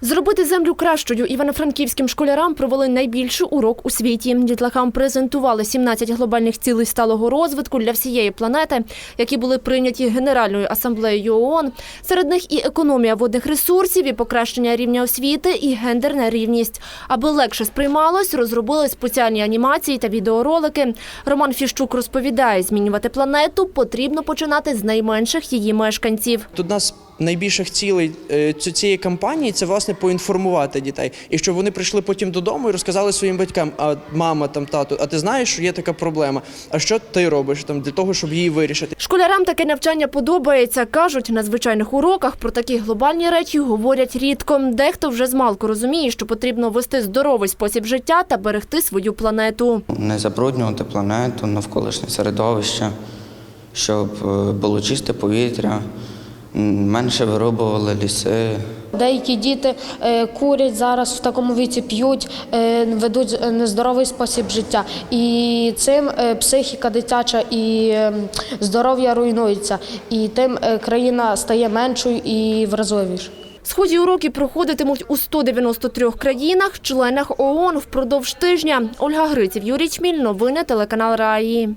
Зробити землю кращою івано-франківським школярам провели найбільший урок у світі. Дітлахам презентували 17 глобальних цілей сталого розвитку для всієї планети, які були прийняті Генеральною асамблеєю ООН. Серед них і економія водних ресурсів, і покращення рівня освіти, і гендерна рівність. Аби легше сприймалось, розробили спеціальні анімації та відеоролики. Роман Фіщук розповідає, змінювати планету потрібно починати з найменших її мешканців. Одна з найбільших цілей е, цієї кампанії це власне поінформувати дітей, і щоб вони прийшли потім додому і розказали своїм батькам: а мама там тату, а ти знаєш, що є така проблема? А що ти робиш там для того, щоб її вирішити? Школярам таке навчання подобається. Кажуть, на звичайних уроках про такі глобальні речі говорять рідко. Дехто вже змалку розуміє, що потрібно вести здоровий спосіб життя та берегти свою планету. не забруднювати планету, навколишнє середовище, щоб е, було чисте повітря, менше вирубували ліси. Деякі діти е, курять зараз в такому віці, п'ють, е, ведуть нездоровий спосіб життя. І цим е, психіка дитяча і е, здоров'я руйнується. І тим е, країна стає меншою і вразливішою. Схожі уроки проходитимуть у 193 країнах, членах ООН впродовж тижня. Ольга Гриців, Юрій Чміль, новини телеканал Раї.